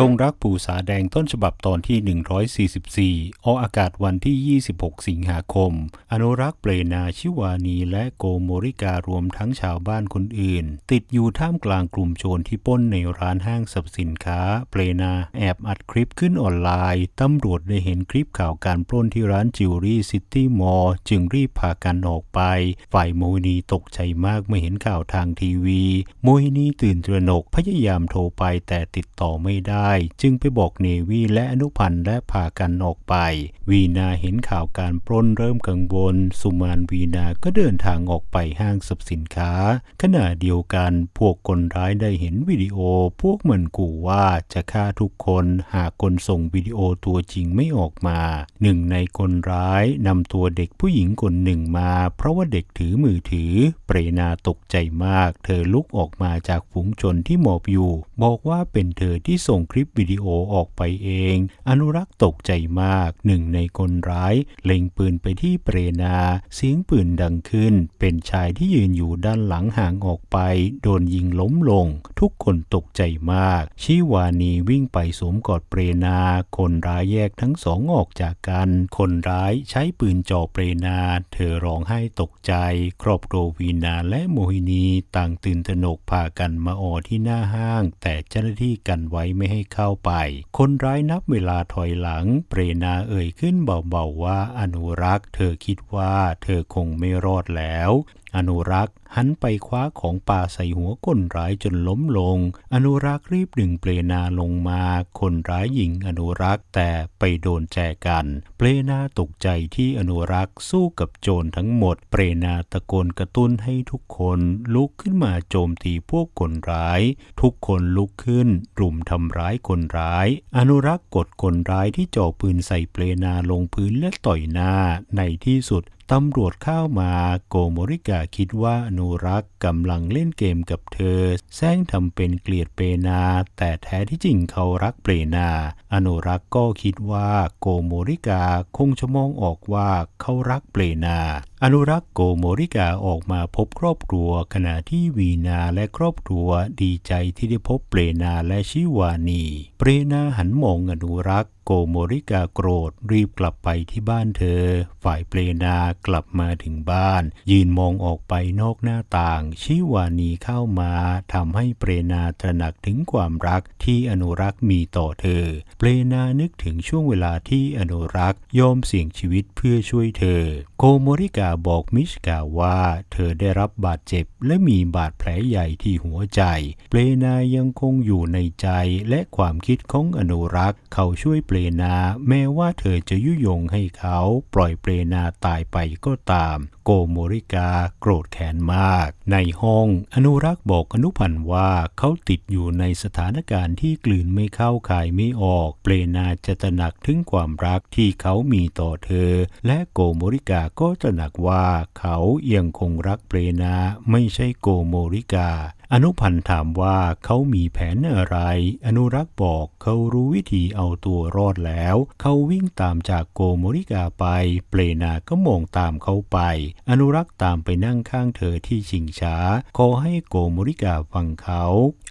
ดงรักปู่สาแดงต้นฉบับตอนที่ 144 ออกอากาศวันที่ 26 สิงหาคม อนุรักษ์เปรนาชิวานีและโกโมริการวมทั้งชาวบ้านคนอื่น ติดอยู่ท่ามกลางกลุ่มโจรที่ปล้นในร้านห้างสรรพสินค้า เปรนาแอบอัดคลิปขึ้นออนไลน์ ตำรวจได้เห็นคลิปข่าวการปล้นที่ร้านจิวเวลรี่ซิตี้มอลล์จึงรีบพากันออกไป ฝ่ายโมฮินีตกใจมากเมื่อเห็นข่าวทางทีวี โมฮินีตื่นตระหนกพยายามโทรไปแต่ติดต่อไม่ได้จึงไปบอกเนวีและอนุพันธ์และพากันออกไป วีนาเห็นข่าวการปล้นเริ่มกังวล สุมานวีนาก็เดินทางออกไปห้างสรรพสินค้า ขณะเดียวกันพวกคนร้ายได้เห็นวิดีโอ พวกมันกูว่าจะฆ่าทุกคนหากคนส่งวิดีโอตัวจริงไม่ออกมา หนึ่งในคนร้ายนำตัวเด็กผู้หญิงคนหนึ่งมา เพราะว่าเด็กถือมือถือ เปรนาตกใจมาก เธอลุกออกมาจากฝูงชนที่หมอบอยู่ บอกว่าเป็นเธอที่ส่งคลิปวิดีโอออกไปเอง อนุรักษ์ตกใจมากหนึ่งในคนร้าย เล็งปืนไปที่เปรนา เสียงปืนดังขึ้น เป็นชายที่ยืนอยู่ด้านหลังห่างออกไป โดนยิงล้มลง ทุกคนตกใจมาก ชิวานีวิ่งไปสวมกอดเปรนา คนร้ายแยกทั้งสองออกจากกัน คนร้ายใช้ปืนจ่อเปรนา เธอร้องไห้ตกใจ ครอบครัววีนาและโมฮินีต่างตื่นตระหนกพากันมาออที่หน้าห้าง แต่เจ้าหน้าที่กันไว้ไม่ให้เข้าไป คนร้ายนับเวลาถอยหลัง เปรนาเอ่ยขึ้นเบาๆว่าอนุรักษ์ เธอคิดว่าเธอคงไม่รอดแล้ว อนุรักษ์หันไปคว้าของป่าใส่หัวคนร้ายจนล้มลง อนุรักษ์รีบดึงเปลนาลงมา คนร้ายยิงอนุรักษ์แต่ไปโดนแจกัน เปลนาตกใจที่อนุรักษ์สู้กับโจรทั้งหมด เปรนาตะโกนกระตุ้นให้ทุกคนลุกขึ้นมาโจมตีพวกคนร้าย ทุกคนลุกขึ้นรุมทำร้ายคนร้าย อนุรักษ์กดคนร้ายที่จ่อปืนใส่เปลนาลงพื้นและต่อยหน้า ในที่สุด ตำรวจเข้ามาโกโมริกาคิดว่าอนุรักษ์กำลังเล่นเกมกับเธอ แซงทำเป็นเกลียดเปนา แต่แท้ที่จริงเขารักเปนา อนุรักษ์ก็คิดว่าโกโมริกาคงจะมองออกว่าเขารักเปนา อนุรักษ์โกโมริกาออกมาพบครอบครัว ขณะที่วีนาและครอบครัวดีใจที่ได้พบเปรนาและชิวานี เปรนาหันมองอนุรักษ์โกโมริกาโกรธรีบกลับไปที่บ้านเธอ ฝ่ายเปรนากลับมาถึงบ้าน ยืนมองออกไปนอกหน้าต่าง ชิวานีเข้ามาทำให้เปรนาตระหนักถึงความรักที่อนุรักษ์มีต่อเธอ เปรนานึกถึงช่วงเวลาที่อนุรักษ์ยอมเสี่ยงชีวิตเพื่อช่วยเธอโกโมริกาบอกมิชกาว่าเธอได้รับบาดเจ็บ และมีบาดแผลใหญ่ที่หัวใจ เปรนายังคงอยู่ในใจและความคิดของอนุรักษ์ เขาช่วยเปรนา แม้ว่าเธอจะยุยงให้เขาปล่อยเปรนาตายไปก็ตาม โกโมริกาโกรธแค้นมาก ในห้องอนุรักษ์บอกอนุพันธ์ว่าเขาติดอยู่ในสถานการณ์ที่กลืนไม่เข้าคายไม่ออก เปรนาจะตระหนักถึงความรักที่เขามีต่อเธอ และโกโมริกาก็ตระหนักว่าเขายังคงรักเปรนาไม่ใช่โกโมริกา อนุพันธ์ถามว่าเขามีแผนอะไร อนุรักษ์บอกเขารู้วิธีเอาตัวรอดแล้ว เขาวิ่งตามจากโกโมริกาไป เปรนาก็มองตามเขาไป อนุรักษ์ตามไปนั่งข้างเธอที่ชิงช้า ขอให้โกโมริกาฟังเขา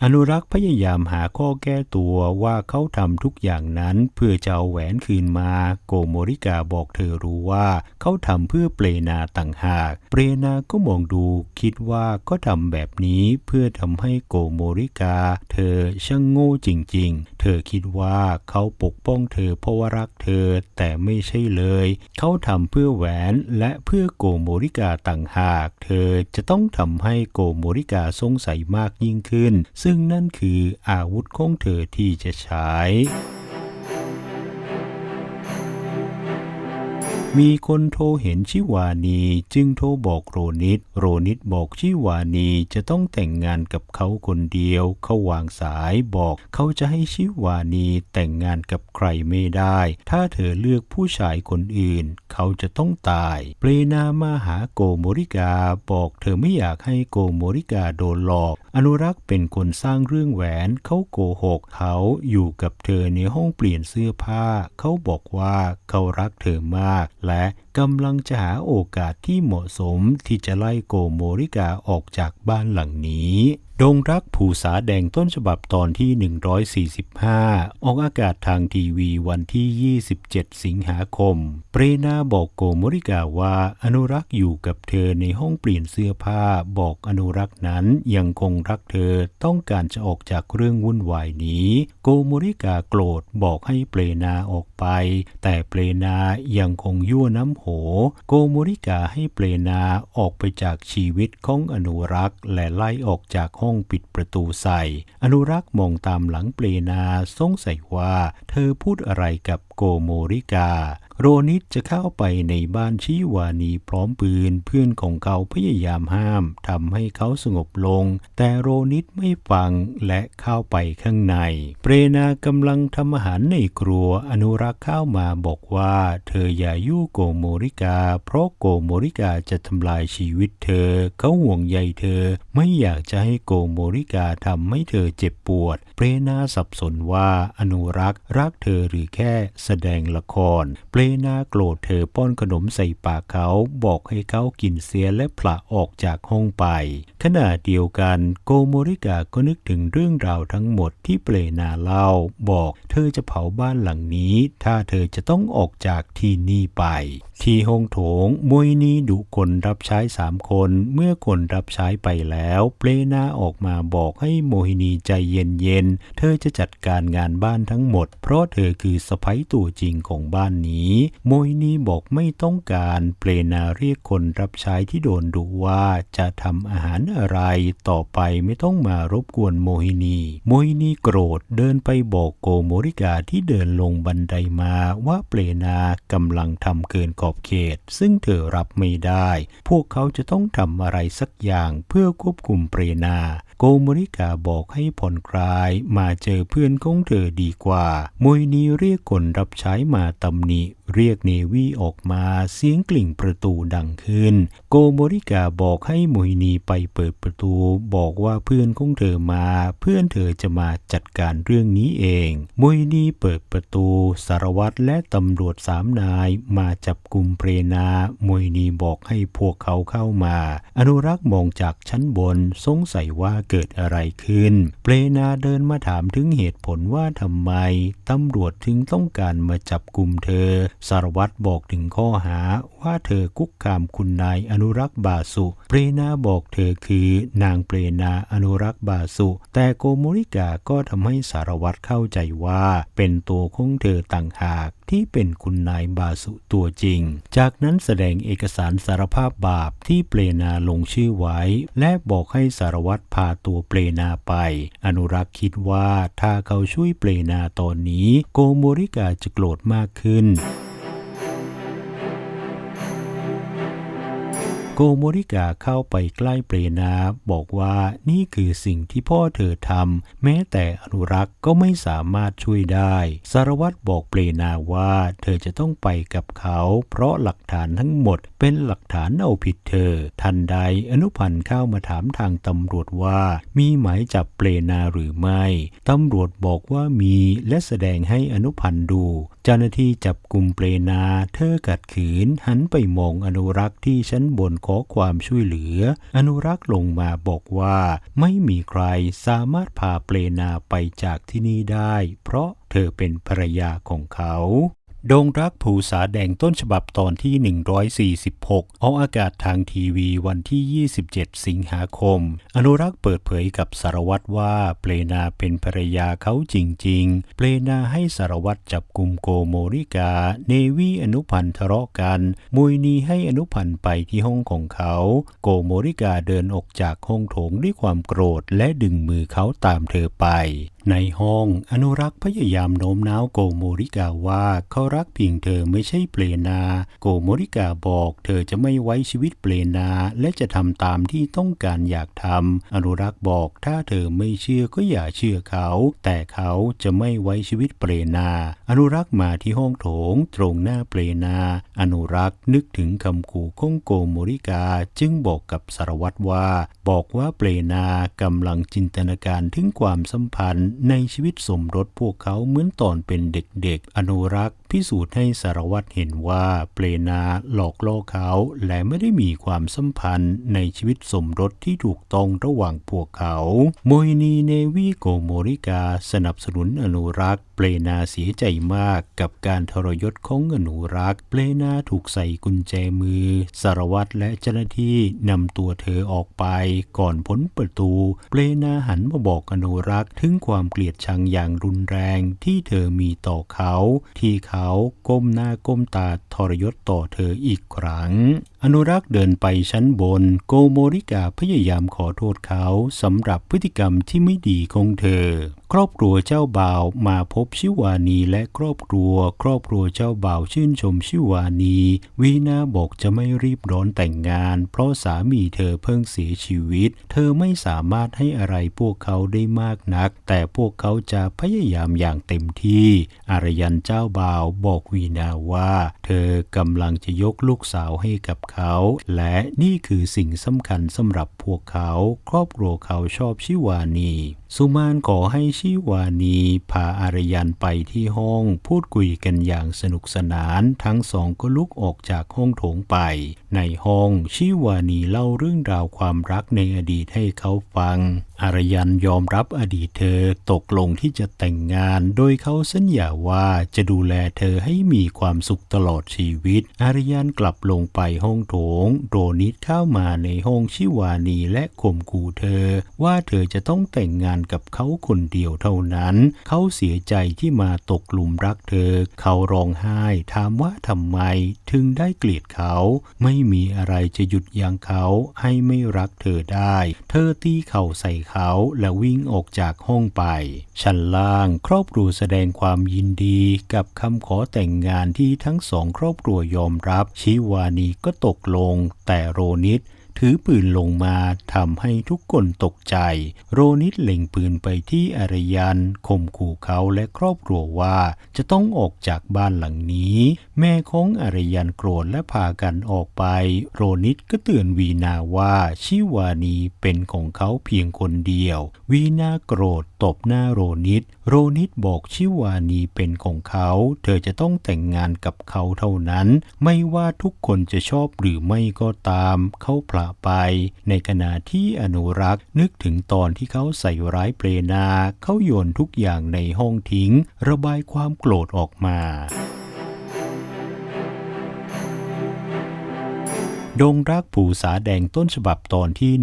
อนุรักษ์พยายามหาข้อแก้ตัวว่าเขาทำทุกอย่างนั้นเพื่อจะเอาแหวนคืนมา โกโมริกาบอกเธอรู้ว่าเขาทำเพื่อเปรนาต่างหาก เปรนาก็มองดูคิดว่าก็ทำแบบนี้เพื่อทำให้โกโมริกา เธอช่างโง่จริง ๆ เธอคิดว่าเขาปกป้องเธอเพราะว่ารักเธอแต่ไม่ใช่เลย เขาทำเพื่อแหวนและเพื่อโกโมริกาต่างหาก เธอจะต้องทำให้โกโมริกาสงสัยมากยิ่งขึ้น ซึ่งนั่นคืออาวุธของเธอที่จะใช้ มีคนโทรเห็นชิวานีจึงโทรบอกโรนิตโรนิตบอกชิวานีจะต้องแต่งงานกับเขาคนเดียว เขาวางสายบอกเขาจะให้ชิวานีแต่งงานกับใครไม่ได้ ถ้าเธอเลือกผู้ชายคนอื่น เขาจะต้องตาย เปรนามาหาโกโมริกาบอกเธอไม่อยากให้โกโมริกาโดนหลอก อนุรักษ์เป็นคนสร้างเรื่องแหวนเขาโกหกเขาอยู่กับเธอในห้องเปลี่ยนเสื้อผ้า เขาบอกว่าเขารักเธอมากและกำลังจะหาโอกาสที่เหมาะสมที่จะไล่โกโมริกาออกจากบ้านหลังนี้ ดงรักผูสาแดงต้นฉบับตอนที่ 145 ออกอากาศทางทีวีวันที่ 27 สิงหาคม เปรนาบอกโกมริกาว่าอนุรักษ์อยู่กับเธอในห้องเปลี่ยนเสื้อผ้า บอกอนุรักษ์นั้นยังคงรักเธอต้องการจะออกจากเรื่องวุ่นวายนี้ โกมริกาโกรธบอกให้เปรนาออกไป แต่เปรนายังคงยั่วน้ำโห โกมริกาให้เปรนาออกไปจากชีวิตของอนุรักษ์และไล่ออกจากห้องปิดประตูใส่ อนุรักษ์มองตามหลังเปลนาสงสัยว่า เธอพูดอะไรกับโกโมริกา โรนิตจะเข้าไปในบ้านชิวานีพร้อมปืนเพื่อนของเขาพยายามห้ามทำให้เขาสงบลง แต่โรนิตไม่ฟังและเข้าไปข้างใน เปรนากำลังทำอาหารในครัวอนุรักษ์เข้ามาบอกว่าเธออย่ายุ่โกโมริกา เพราะโกโมริกาจะทำลายชีวิตเธอ เขาห่วงใยเธอ ไม่อยากจะให้โกโมริกาทำให้เธอเจ็บปวด เปรนาสับสนว่าอนุรักษ์รักเธอหรือแค่แสดงละคร เปรนาโกรธเธอป้อนขนมใส่ปากเขาบอกให้เขากินเสียและผละออกจากห้องไปขณะเดียวกันโกโมริกาก็นึกถึงเรื่องราวทั้งหมดที่เปรนาเล่า บอกเธอจะเผาบ้านหลังนี้ ถ้าเธอจะต้องออกจากที่นี่ไป ที่ห้องโถงมวยนีดุคนรับใช้สามคน เมื่อคนรับใช้ไปแล้ว เปรนาออกมาบอกให้โมฮินีใจเย็นๆเธอจะจัดการงานบ้านทั้งหมด เพราะเธอคือสะใภ้ตัวจริงของบ้านนี้โมฮินีบอกไม่ต้องการ เปรนาเรียกคนรับใช้ที่โดนดุว่าจะทำอาหารอะไรต่อไปไม่ต้องมารบกวนโมฮินี โมฮินีโกรธเดินไปบอกโกโมริกาที่เดินลงบันไดมาว่าเปรนากำลังทำเกินขอบเขต ซึ่งเธอรับไม่ได้ พวกเขาจะต้องทำอะไรสักอย่างเพื่อควบคุมเปรนา โกโมริกาบอกให้ผ่อนคลายมาเจอเพื่อนของเธอดีกว่า มวยนีเรียกคนรับใช้มาตำหนิ เรียกเนวีออกมาเสียงกลิ่งประตูดังขึ้น โกโมริกาบอกให้มวยนีไปเปิดประตู บอกว่าเพื่อนของเธอมา เพื่อนเธอจะมาจัดการเรื่องนี้เองมวยนีเปิดประตู สารวัตรและตำรวจสามนายมาจับกลุ่มเปรนามวยนีบอกให้พวกเขาเข้ามา อนุรักษ์มองจากชั้นบนสงสัยว่าเกิดอะไรขึ้น เปรนาเดินมาถามถึงเหตุผลว่าทำไมตำรวจถึงต้องการมาจับกลุ่มเธอ สารวัตรบอกถึงข้อหาว่าเธอคุกคามคุณนายอนุรักษ์บาสุ เปรนาบอกเธอคือนางเปรนาอนุรักษ์บาสุ แต่โกโมริกาก็ทำให้สารวัตรเข้าใจว่าเป็นตัวของเธอต่างหากที่เป็นคุณนายบาสุตัวจริง จากนั้นแสดงเอกสารสารภาพบาปที่เปรนาลงชื่อไว้ และบอกให้สารวัตรพาตัวเปรนาไป อนุรักษ์คิดว่าถ้าเขาช่วยเปรนาตอนนี้ โกโมริกาจะโกรธมากขึ้น โกโมริกาเข้าไปใกล้เปรนาบอกว่านี่คือสิ่งที่พ่อเธอทำแม้แต่อนุรักษ์ก็ไม่สามารถช่วยได้ สารวัตรบอกเปรนาว่าเธอจะต้องไปกับเขา เพราะหลักฐานทั้งหมดเป็นหลักฐานเอาผิดเธอ ทันใดอนุพันธ์เข้ามาถามทางตำรวจว่ามีหมายจับเปรนาหรือไม่ ตำรวจบอกว่ามีและแสดงให้อนุพันธ์ดู เจ้าหน้าที่จับกลุ่มเปรนา เธอกัดขืนหันไปมองอนุรักษ์ที่ชั้นบนขอความช่วยเหลือ อนุรักษ์ลงมาบอกว่า ไม่มีใครสามารถพาเปลนาไปจากที่นี่ได้ เพราะเธอเป็นภรรยาของเขา ดงรักผูสาแดงต้นฉบับตอนที่ 146 ออกอากาศทางทีวีวันที่ 27 สิงหาคม อนุรักษ์เปิดเผยกับสารวัตรว่าเปลนาเป็นภรรยาเขาจริง ๆ เปลนาให้สารวัตรจับกลุ่มโกโมริกา เนวีอนุพันธ์ทะเลาะกัน มุยนีให้อนุพันธ์ไปที่ห้องของเขา โกโมริกาเดินออกจากห้องโถงด้วยความโกรธและดึงมือเขาตามเธอไปในห้องอนุรักษ์พยายามโน้มน้าวโกโมริกาว่าเขารักเพียงเธอไม่ใช่เปลนา โกโมริกาบอกเธอจะไม่ไว้ชีวิตเปลนา และจะทำตามที่ต้องการอยากทำอนุรักษ์บอกถ้าเธอไม่เชื่อก็อย่าเชื่อเขา แต่เขาจะไม่ไว้ชีวิตเปลนา อนุรักษ์มาที่ห้องโถงตรงหน้าเปลนา อนุรักษ์นึกถึงคำขู่ของโกโมริกาจึงบอกกับสารวัตรว่า บอกว่าเปลนากำลังจินตนาการถึงความสัมพันธ์ในชีวิตสมรสพวกเขาเหมือนตอนเป็นเด็กๆ อนุรักษ์ พิสูจน์ให้สารวัตรเห็นว่าเปลนาหลอกล่อเขาและไม่ได้มีความสัมพันธ์ในชีวิตสมรสที่ถูกต้องระหว่างพวกเขา โมยนีเนวีโกโมริกาสนับสนุนอนุรักษ์ เปลนาเสียใจมากกับการทรยศของอนุรักษ์ เปลนาถูกใส่กุญแจมือ สารวัตรและเจ้าหน้าที่นำตัวเธอออกไป ก่อนพ้นประตู เปลนาหันมาบอกอนุรักษ์ ถึงความเกลียดชังอย่างรุนแรงที่เธอมีต่อเขาที่เขาก้มหน้าก้มตาทรยศต่อเธออีกครั้งอนุรักษ์เดินไปชั้นบน โกโมริกาพยายามขอโทษเขาสำหรับพฤติกรรมที่ไม่ดีของเธอ ครอบครัวเจ้าบ่าวมาพบชิวานีและครอบครัว ครอบครัวเจ้าบ่าวชื่นชมชิวานี วีนาบอกจะไม่รีบร้อนแต่งงาน เพราะสามีเธอเพิ่งเสียชีวิต เธอไม่สามารถให้อะไรพวกเขาได้มากนัก แต่พวกเขาจะพยายามอย่างเต็มที่ อารยันเจ้าบ่าวบอกวีนาว่า เธอกำลังจะยกลูกสาวให้กับเขา และนี่คือสิ่งสำคัญสำหรับพวกเขา ครอบครัวเขาชอบชิวานี สุมานขอให้ชิวานีพาอารยันไปที่ห้อง พูดคุยกันอย่างสนุกสนาน ทั้งสองก็ลุกออกจากห้องโถงไป ในห้องชิวานีเล่าเรื่องราวความรักในอดีตให้เขาฟัง อารยันยอมรับอดีตเธอตกลงที่จะแต่งงาน โดยเขาสัญญาว่าจะดูแลเธอให้มีความสุขตลอดชีวิต อารยันกลับลงไปห้องโถงโรนิดเข้ามาในห้องชิวานีและข่มขู่เธอ ว่าเธอจะต้องแต่งงานกับเขาคนเดียวเท่านั้น เขาเสียใจที่มาตกหลุมรักเธอ เขาร้องไห้ถามว่าทำไมถึงได้เกลียดเขา ไม่มีอะไรจะหยุดยั้งเขาให้ไม่รักเธอได้ เธอตีเข่าใส่เขาและวิ่งออกจากห้องไป ชั้นล่างครอบครัวแสดงความยินดีกับคำขอแต่งงานที่ทั้งสองครอบครัวยอมรับ ชิวานีก็ตกกลง แต่โรนิดถือปืนลงมาทำให้ทุกคนตกใจ โรนิดเล็งปืนไปที่อารยันข่มขู่เขาและครอบครัวว่า จะต้องออกจากบ้านหลังนี้ แม่ของอารยันโกรธและพากันออกไป โรนิดก็เตือนวีนาว่า ชิวานีเป็นของเขาเพียงคนเดียว วีนาโกรธ ตบหน้าโรนิด โรนิดบอกชิวานีเป็นของเขา เธอจะต้องแต่งงานกับเขาเท่านั้น ไม่ว่าทุกคนจะชอบหรือไม่ก็ตาม เขาผละไป ในขณะที่อนุรักษ์นึกถึงตอนที่เขาใส่ร้ายเปรนา เขาโยนทุกอย่างในห้องทิ้ง ระบายความโกรธออกมา ดงรักผูสาแดงต้นฉบับตอนที่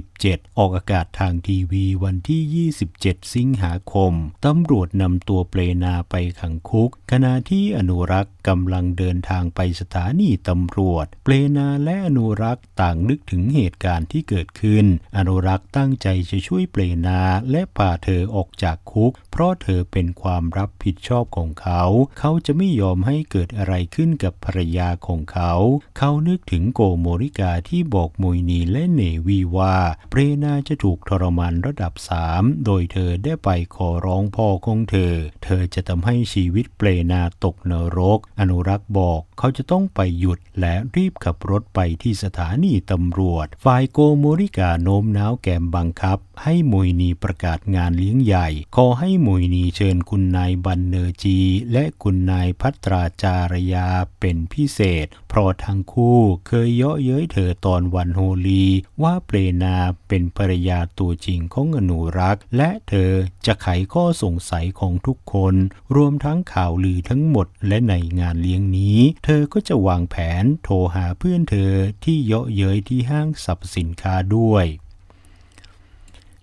147 ออกอากาศทางทีวีวันที่ 27 สิงหาคม ตำรวจนำตัวเปลนาไปขังคุก ขณะที่อนุรักษ์กำลังเดินทางไปสถานีตำรวจ เปลนาและอนุรักษ์ต่างนึกถึงเหตุการณ์ที่เกิดขึ้น อนุรักษ์ตั้งใจจะช่วยเปลนาและพาเธอออกจากคุก เพราะเธอเป็นความรับผิดชอบของเขา เขาจะไม่ยอมให้เกิดอะไรขึ้นกับภรรยาของเขา เขานึกถึงโกโมริกาที่บอกมวยนีและเนวีว่าเปรนาจะถูกทรมานระดับสามโดยเธอได้ไปขอร้องพ่อของเธอ เธอจะทำให้ชีวิตเปรนาตกนรก อนุรักษ์บอกเขาจะต้องไปหยุดและรีบขับรถไปที่สถานีตำรวจ ฝ่ายโกโมริกาโน้มน้าวแกมบังคับ ให้มวยนีประกาศงานเลี้ยงใหญ่ ขอให้มวยนีเชิญคุณนายบันเนอร์จี และคุณนายพัตราจารยาเป็นพิเศษ เพราะทั้งคู่เคยเยาะเย้ยเธอตอนวันโฮลี ว่าเปรนาเป็นภรรยาตัวจริงของอนุรักษ์ และเธอจะไขข้อสงสัยของทุกคน รวมทั้งข่าวลือทั้งหมดและในงานเลี้ยงนี้ เธอก็จะวางแผนโทรหาเพื่อนเธอที่เยาะเย้ยที่ห้างสรรพสินค้าด้วย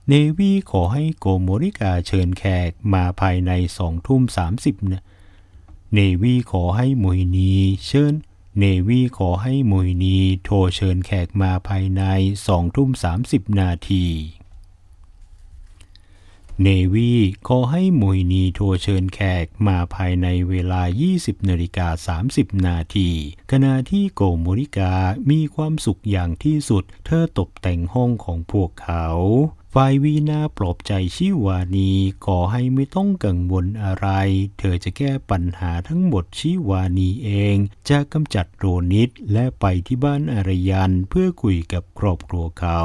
เนวี่ขอให้โกโมริกาเชิญแขกมาภายในสองทุ่มสามสิบนะเนวี่ขอให้มวยนีเชิญ เนวีขอให้มวยนีโทรเชิญแขกมาภายในสองทุ่มสามสิบนาทีเนวีขอให้มวยนีโทรเชิญแขกมาภายในเวลา 20นาฬิกา30 นาที ขณะที่โกโมริกามีความสุขอย่างที่สุด เธอตกแต่งห้องของพวกเขา ฝ่ายวีนาปลอบใจชิวานีขอให้ไม่ต้องกังวลอะไร เธอจะแก้ปัญหาทั้งหมดชิวานีเอง จะกำจัดโรนิดและไปที่บ้านอารยันเพื่อคุยกับครอบครัวเขา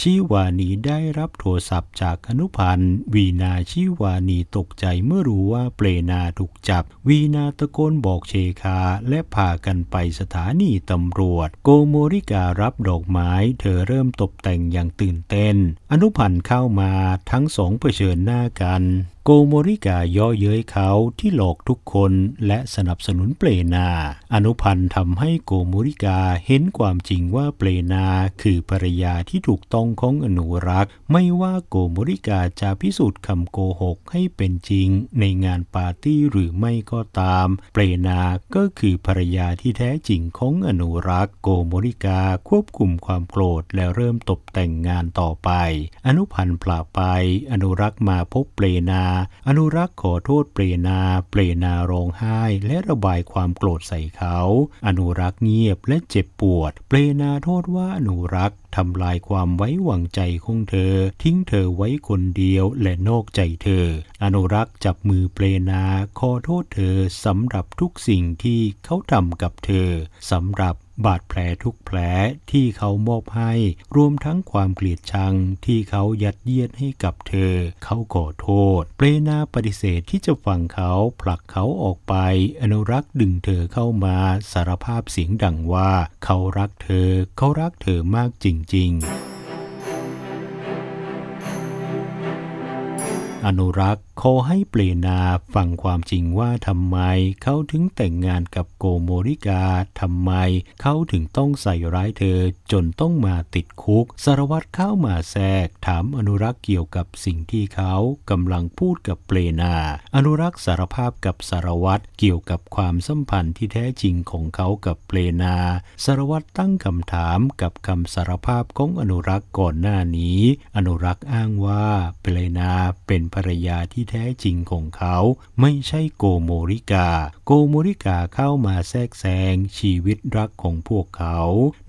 ชิวานีได้รับโทรศัพท์จากอนุพันธ์ วีนาชิวานีตกใจเมื่อรู้ว่าเปลนาถูกจับ วีนาตะโกนบอกเชคาและพากันไปสถานีตำรวจ โกโมริการับดอกไม้เธอเริ่มตกแต่งอย่างตื่นเต้น อนุพัผ่านเข้ามาทั้งสองเผชิญหน้ากันโกโมริกาย่อเย้ยเขาที่หลอกทุกคนและสนับสนุนเปลนา อนุพันธ์ทำให้โกโมริกาเห็นความจริงว่าเปลนาคือภรรยาที่ถูกต้องของอนุรักษ์ ไม่ว่าโกโมริกาจะพิสูจน์คำโกหกให้เป็นจริงในงานปาร์ตี้หรือไม่ก็ตาม เปลนาก็คือภรรยาที่แท้จริงของอนุรักษ์ โกโมริกาควบคุมความโกรธและเริ่มตกแต่งงานต่อไป อนุพันธ์ปลาไป อนุรักษ์มาพบเปลนาอนุรักษ์ขอโทษเปลนา เปลนาร้องไห้ และระบายความโกรธใส่เขา อนุรักษ์เงียบและเจ็บปวด เปลนาโทษว่าอนุรักษ์ทำลายความไว้วางใจของเธอ ทิ้งเธอไว้คนเดียวและนอกใจเธอ อนุรักษ์จับมือเปลนาขอโทษเธอสำหรับทุกสิ่งที่เขาทำกับเธอสำหรับ บาดแผลทุกแผลที่เขามอบให้ รวมทั้งความเกลียดชังที่เขายัดเยียดให้กับเธอ เขาขอโทษ เปรนาปฏิเสธที่จะฟังเขาผลักเขาออกไป อนุรักษ์ดึงเธอเข้ามาสารภาพเสียงดังว่า เขารักเธอ เขารักเธอมากจริง ๆ อนุรักษ์ขอให้เปลนาฟังความจริงว่าทำไมเขาถึงแต่งงานกับโกโมริกาทำไมเขาถึงต้องใส่ร้ายเธอจนต้องมาติดคุก สารวัตรเข้ามาแทรกถามอนุรักษ์เกี่ยวกับสิ่งที่เขากำลังพูดกับเปลนา อนุรักษ์สารภาพกับสารวัตรเกี่ยวกับความสัมพันธ์ที่แท้จริงของเขากับเปลนา สารวัตรตั้งคำถามกับคำสารภาพของอนุรักษ์ก่อนหน้านี้ อนุรักษ์อ้างว่าเปลนาเป็นภรรยาที่แท้จริงของเขา ไม่ใช่โกโมริกาโกโมริกาเข้ามาแทรกแซงชีวิตรักของพวกเขา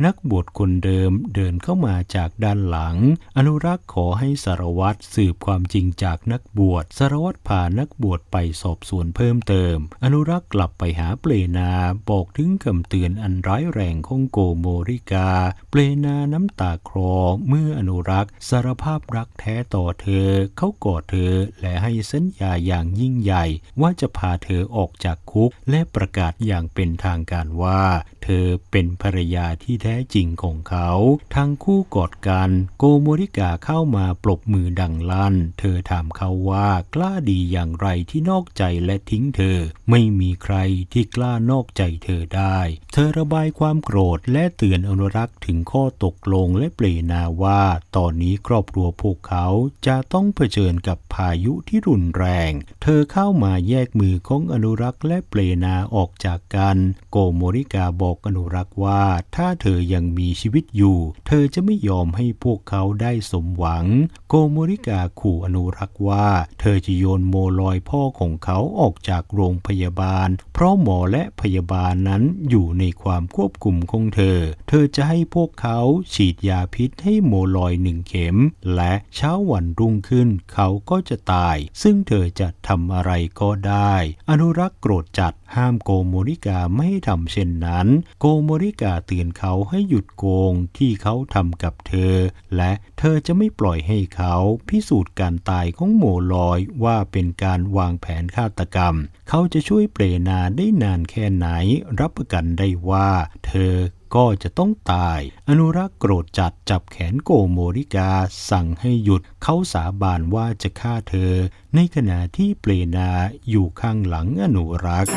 นักบวชคนเดิมเดินเข้ามาจากด้านหลัง อนุรักษ์ขอให้สารวัตรสืบความจริงจากนักบวชสารวัตรพานักบวชไปสอบสวนเพิ่มเติม อนุรักษ์กลับไปหาเปลนาบอกถึงคำเตือนอันร้ายแรงของโกโมริกา เปลนาน้ำตาคลอเมื่ออนุรักษ์สารภาพรักแท้ต่อเธอ เขากอดเธอและให้สัญญาอย่างยิ่งใหญ่ ว่าจะพาเธอออกจากคุกและประกาศอย่างเป็นทางการว่า เธอเป็นภรรยาที่แท้จริงของเขา ทั้งคู่กอดกันโกโมริกาเข้ามาปรบมือดังลั่น เธอถามเขาว่ากล้าดีอย่างไรที่นอกใจและทิ้งเธอ ไม่มีใครที่กล้านอกใจเธอได้ เธอระบายความโกรธและเตือนอนุรักษ์ถึงข้อตกลงและเปลนาว่า ตอนนี้ครอบครัวพวกเขาจะต้องเผชิญกับพายุที่รุนแรง เธอเข้ามาแยกมือของอนุรักษ์และเปลนาออกจากกันโกโมริกาบอกอนุรักษ์ว่า ถ้าเธอยังมีชีวิตอยู่ เธอจะไม่ยอมให้พวกเขาได้สมหวัง โกโมริกาขู่อนุรักษ์ว่า เธอจะโยนโมลอยพ่อของเขาออกจากโรงพยาบาล เพราะหมอและพยาบาลนั้นอยู่ในความควบคุมของเธอ เธอจะให้พวกเขาฉีดยาพิษให้โมลอยหนึ่งเข็ม และเช้าวันรุ่งขึ้นเขาก็จะตาย ซึ่งเธอจะทำอะไรก็ได้ อนุรักษ์โกรธจจัด ห้ามโกโมริกาไม่ให้ทำเช่นนั้น โกโมริกาเตือนเขาให้หยุดโกงที่เขาทำกับเธอ และเธอจะไม่ปล่อยให้เขาพิสูจน์การตายของโมลอยว่าเป็นการวางแผนฆาตกรรม เขาจะช่วยเปรนาได้นานแค่ไหน รับประกันได้ว่า เธอ ก็จะต้องตาย อนุรักษ์โกรธจัดจับแขนโกโมริกา สั่งให้หยุดเขาสาบานว่าจะฆ่าเธอ ในขณะที่เปลนาอยู่ข้างหลังอนุรักษ์